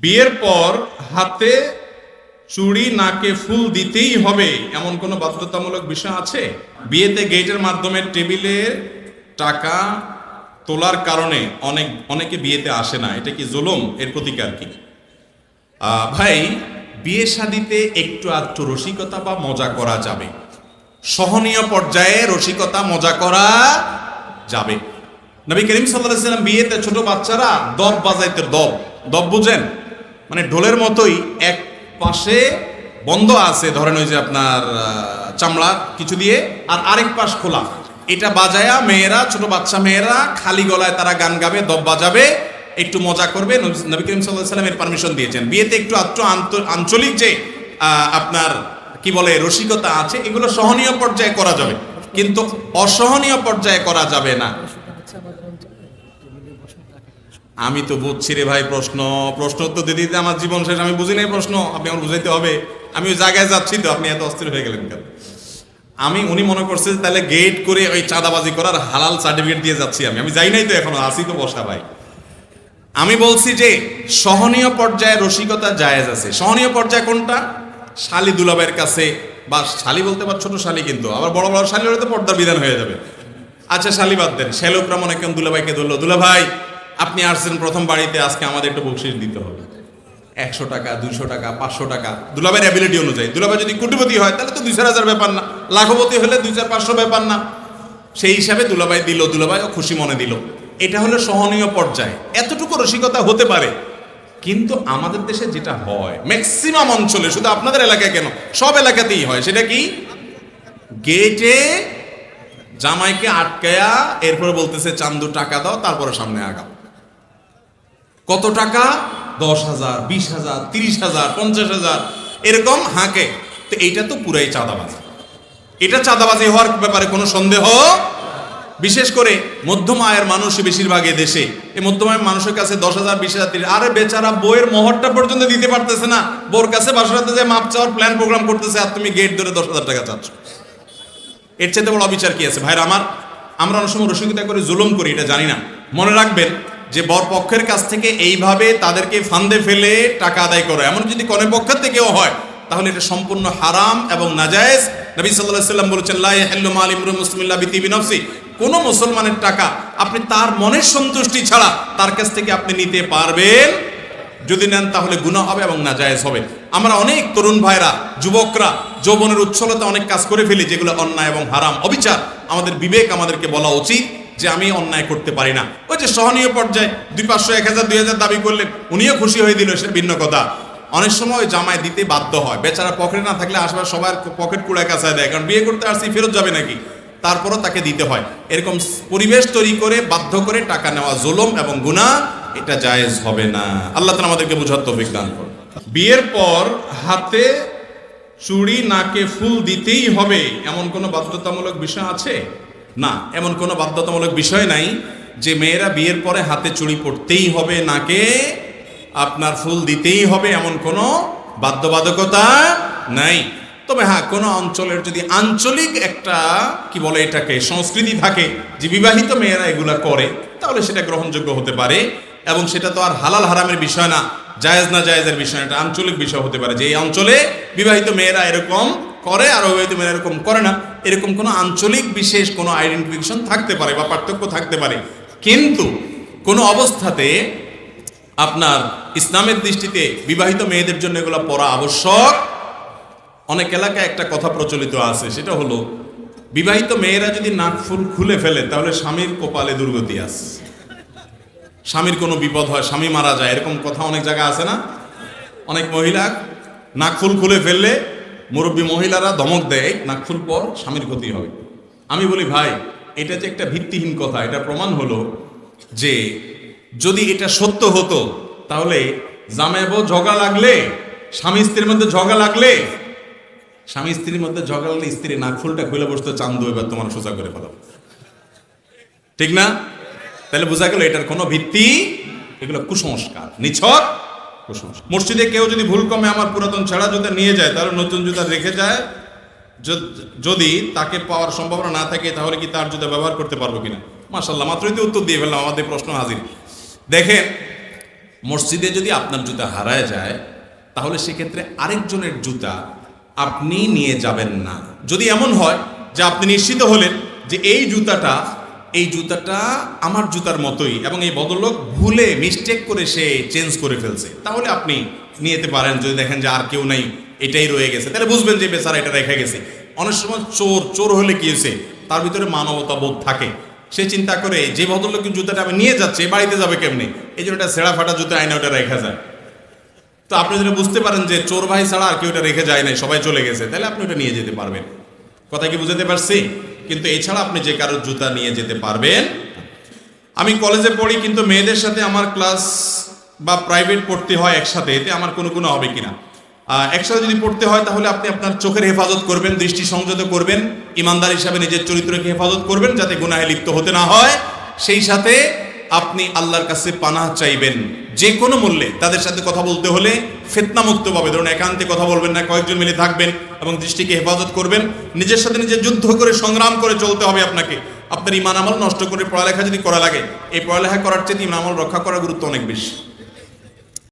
বিয়ের পর হাতে চুড়ি, নাকে ফুল দিতেই হবে, এমন কোনো বাধ্যতামূলক বিষয় আছে? বিয়েতে গেটের মাধ্যমে টেবিলে টাকা তোলার কারণে অনেক, অনেকে বিয়েতে আসে না। এটা কি জুলুম? এর প্রতিকার কি? ভাই, বিয়ে শাদিতে একটু আধটু রসিকতা বা মজা করা যাবে। সহনীয় পর্যায়ে রসিকতা, মজা করা যাবে। নবী করিম সাল্লাহ সাল্লাম বিয়েতে ছোট বাচ্চারা দব বাজাইতে দব। দব বুঝেন? মানে ঢোলের মতোই এক পাশে বন্ধ আছে, ধরেন ওই যে আপনার চামড়া কিছু দিয়ে, আর আরেক পাশ খোলা। এটা বাজায়া মেয়েরা, ছোট বাচ্চা মেয়েরা খালি গলায় তারা গান গাবে, দব বাজাবে, একটু মজা করবে। নবী করিম সাল্লাহ সাল্লামের পারমিশন দিয়েছেন। বিয়েতে একটু আত্ম আঞ্চলিক যে আপনার, কি বলে, রসিকতা আছে, এগুলো সহনীয় পর্যায়ে করা যাবে। কিন্তু অসহনীয় পর্যায়ে করা যাবে না। আমি তো বুঝছি রে ভাই প্রশ্ন। প্রশ্ন তো দিতে আমার জীবন শেষ, আমি বুঝি নাই প্রশ্ন, আপনি আমার বুঝাইতে হবে। আমি ওই জায়গায় যাচ্ছি তো, আপনি এত অস্থির হয়ে গেলেন কেন? আমি, উনি মনে করছে তাহলে গেট করে ওই চাঁদাবাজি করার হালাল সার্টিফিকেট দিয়ে যাচ্ছি আমি। আমি যাই নাই তো এখনও আসি তো বসা ভাই। আমি বলছি যে, সহনীয় পর্যায়ে রসিকতা জায়েজ আছে। সহনীয় পর্যায়ে কোনটা? শালি দুলাভাইয়ের কাছে, বা শালি বলতে পার ছোট শালি কিন্তু, আবার বড় বড় শালি হলে তো পর্দার বিধান হয়ে যাবে। আচ্ছা শালি বাদ দেন। শ্যালকরা মনে কেমন দুলাভাইকে ধরলো। দুলাভাই আপনি আসছেন প্রথম বাড়িতে, আজকে আমাদের একটু বকশিস দিতে হবে। একশো টাকা, দুইশো টাকা, পাঁচশো টাকা। দুলাভাইয়ের অ্যাবিলিটি অনুযায়ী। দুলাভাই যদি কোটিপতি হয়, তাহলে তো দুই চার হাজার ব্যাপার না। লাখপতি হলে দুই চার পাঁচশো ব্যাপার না। সেই হিসাবে দুলাভাই দিল দুলাভাই ও খুশি মনে দিল। এটা হলো সহনীয় পর্যায়ে। এতটুকু রসিকতা হতে পারে। কিন্তু আমাদের দেশে যেটা হয় ম্যাক্সিমাম অঞ্চলে, শুধু আপনাদের এলাকায় কেন, সব এলাকাতেই হয়। সেটা কি? গেটে জামাইকে আটকায়া, এরপরে বলতেছে, চান্দু টাকা দাও, তারপরে সামনে আগাও। কত টাকা? দশ হাজার, বিশ হাজার, তিরিশ হাজার, পঞ্চাশ হাজার। এরকম হাঁকে। তো এইটা তো পুরাই চাঁদাবাজি। এটা চাঁদাবাজি হওয়ার ব্যাপারে কোনো সন্দেহ? বিশেষ করে মধ্যম আয়ের মানুষ বেশিরভাগ দেশে। এই মধ্যম আয়ের মানুষের কাছে দশ হাজার, বিশ হাজার, তিরিশ আরে বেচারা বইয়ের মহরটা পর্যন্ত দিতে পারতেছে না। বোর কাছে বাসাতে যে মাপ চাওয়ার প্ল্যান প্রোগ্রাম করতেছে, আর তুমি গেট ধরে দশ হাজার টাকা চাচ্ছ। এর চাইতে বড় অবিচার কি আছে? ভাইরা, আমার আমরা অনেক সময় রসিকতা করে জুলুম করি, এটা জানি না। মনে রাখবেন যে বর পক্ষের কাছ থেকে এইভাবে তাদেরকে ফান্দে ফেলে টাকা আদায় করো। এমন যদি কনে পক্ষের থেকেও হয়, তাহলে এটা সম্পূর্ণ হারাম এবং নাজায়েজ। নবী সাল্লাল্লাহু সাল্লাম বলেছেন, লা ইয়াহিল্লু মাল ইমরু মুসলিমিল্লা বিতিবি নফসি। কোন মুসলমানের টাকা আপনি তার মনের সন্তুষ্টি ছাড়া তার কাছ থেকে আপনি নিতে পারবেন। যদি নেন, তাহলে গুনাহ হবে এবং নাজায়েজ হবে। আমরা অনেক তরুণ ভাইরা, যুবকরা, যৌবনের উচ্ছলতা অনেক কাজ করে ফেলি, যেগুলো অন্যায় এবং হারাম। অবিচার, আমাদের বিবেক আমাদেরকে বলা উচিত। যে আমি অন্যায় করতে পারি না। ওই যে সহনীয় পর্যায়ে দুই পাঁচশো, এক হাজার, দুই হাজার দাবি করলেন উনিও খুশি হয়ে দিল সে ভিন্ন কথা। অনেক সময় জামায় দিতে বাধ্য হয়। বেচারা পকেটে না থাকলে আশপাশ সবার পকেট কুড়ায় কাছায় দেয়। কারণ বিয়ে করতে আসছি, ফেরত যাবে নাকি? তারপরও তাকে দিতে হয়। এরকম পরিবেশ তৈরি করে, বাধ্য করে টাকা নেওয়া জুলুম এবং গুনাহ, এটা জায়েজ হবে না। আল্লাহ তাআলা আমাদেরকে বুঝার তৌফিক দান করুন। বিয়ের পর হাতে চুড়ি, নাকে ফুল দিতেই হবে। এমন কোনো বাধ্যতামূলক বিষয় আছে? না, এমন কোনো বাধ্যতামূলক বিষয় নাই যে মেয়েরা বিয়ের পরে হাতে চুড়ি পড়তেই হবে, নাকে আপনার ফুল দিতেই হবে, এমন কোনো বাধ্যবাধকতা নাই। তবে হ্যাঁ কোনো অঞ্চলের যদি আঞ্চলিক একটা, কি বলে এটাকে, সংস্কৃতি থাকে যে বিবাহিত মেয়েরা এগুলা করে, তাহলে সেটা গ্রহণযোগ্য হতে পারে এবং সেটা তো আর হালাল হারামের বিষয় না, জায়েজ না জায়েজের বিষয় এটা আঞ্চলিক বিষয় হতে পারে যে এই অঞ্চলে বিবাহিত মেয়েরা এরকম করে, আর অবিবাহিত মেয়েরা এরকম করে না, এরকম কোনো আঞ্চলিক বিশেষ কোনো আইডেন্টিফিকেশন থাকতে পারে বা পার্থক্য থাকতে পারে। কিন্তু কোনো অবস্থাতে আপনার ইসলামের দৃষ্টিতে বিবাহিত মেয়েদের জন্য এগুলো পড়া আবশ্যক। অনেক এলাকায় একটা কথা প্রচলিত আছে, সেটা হলো বিবাহিত মেয়েরা যদি নাক ফুল খুলে ফেলে, তাহলে স্বামীর কপালে দুর্গতি আছে। স্বামীর কোনো বিপদ হয়, স্বামী মারা যায়, এরকম কথা অনেক জায়গায় আছে না? অনেক মহিলা নাক ফুল খুলে ফেললে মুরব্বী মহিলারা ধমক দেয়, নাক ফুল পর স্বামীর ক্ষতি হবে। আমি বলি, ভাই, এটা যে একটা ভিত্তিহীন কথা এটা প্রমাণ হলো যে যদি এটা সত্য হতো, তাহলে জামাইব ঝগড়া লাগলে, স্বামী স্ত্রীর মধ্যে ঝগড়া লাগলে, স্বামী স্ত্রীর মধ্যে ঝগড়া লাগলে স্ত্রী নাক ফুলটা খুলে বসতো, চান্দু, এবার তোমার সোজা করে ফেলো। ঠিক না? তাহলে বোঝা গেল, এটার কোনো ভিত্তি, এগুলো কুসংস্কার, নিছক। মসজিদে কেউ যদি ভুল কমে আমার পুরাতন ছেঁড়া জুতা নিয়ে যায়, তাহলে নতুন জুতা রেখে যায়, যদি তাকে পাওয়ার সম্ভাবনা না থাকে, তাহলে কি তার জুতা ব্যবহার করতে পারব কিনা? মাসাল্লাহ মাত্রই তো উত্তর দিয়ে ফেললাম, আমাদের প্রশ্ন হাজির। দেখেন, মসজিদে যদি আপনার জুতা হারায় যায়, তাহলে সেক্ষেত্রে আরেকজনের জুতা আপনি নিয়ে যাবেন না। যদি এমন হয় যে আপনি নিশ্চিত হলেন যে এই জুতাটা এই জুতাটা আমার জুতার মতোই এবং এই বদলোক ভুলে মিস্টেক করে সে চেঞ্জ করে ফেলছে। তাহলে আপনি নিয়ে যেতে পারেন যদি দেখেন যে আর কেউ নাই, এটাই রয়ে গেছে। তাহলে বুঝবেন যে বেচারা এটা রেখে গেছে। অনেক সময় চোর চোর হলে কি হয়েছে? তার ভিতরে মানবতা বোধ থাকে। সে চিন্তা করে যে ভদ্রলোকের জুতাটা আমি নিয়ে যাচ্ছে বাড়িতে যাবে কেমনি? এই জন্য এটা ছেঁড়া ফাটা জুতা আইনা ওটা রেখা যায়। তো আপনি যদি বুঝতে পারেন যে চোর ভাই ছাড়া আর কেউ এটা রেখে যায় নাই, সবাই চলে গেছে, তাহলে আপনি ওটা নিয়ে যেতে পারবেন। কথা কি বুঝাতে পারছি? কিন্তু এছাড়া আপনি যে কারোর জুতা নিয়ে যেতে পারবেন। আমি কলেজে পড়ি, কিন্তু মেয়েদের সাথে আমার ক্লাস বা প্রাইভেট পড়তে হয় একসাথে, এতে আমার কোনো কোনো হবে কিনা। একসাথে যদি পড়তে হয়, তাহলে আপনি আপনার চোখের হেফাজত করবেন, দৃষ্টি সংযত করবেন, ইমানদার হিসাবে নিজের চরিত্রকে হেফাজত করবেন, যাতে গুনাহে লিপ্ত হতে না হয়। সেই সাথে আপনি আল্লাহর কাছে পানাহ চাইবেন। যে কোনো মূল্যে তাদের সাথে কথা বলতে হলে ফেতনামুক্ত পাবে ধরুন একান্তে কথা বলবেন না, কয়েকজন মিলে থাকবেন এবং দৃষ্টিকে হেফাজত করবেন, নিজের সাথে নিজে যুদ্ধ করে, সংগ্রাম করে চলতে হবে আপনাকে। আপনার ইমান আমল নষ্ট করে পড়ালেখা যদি করা লাগে, এই পড়ালেখা করার চেয়ে ইমান আমল রক্ষা করার গুরুত্ব অনেক বেশি।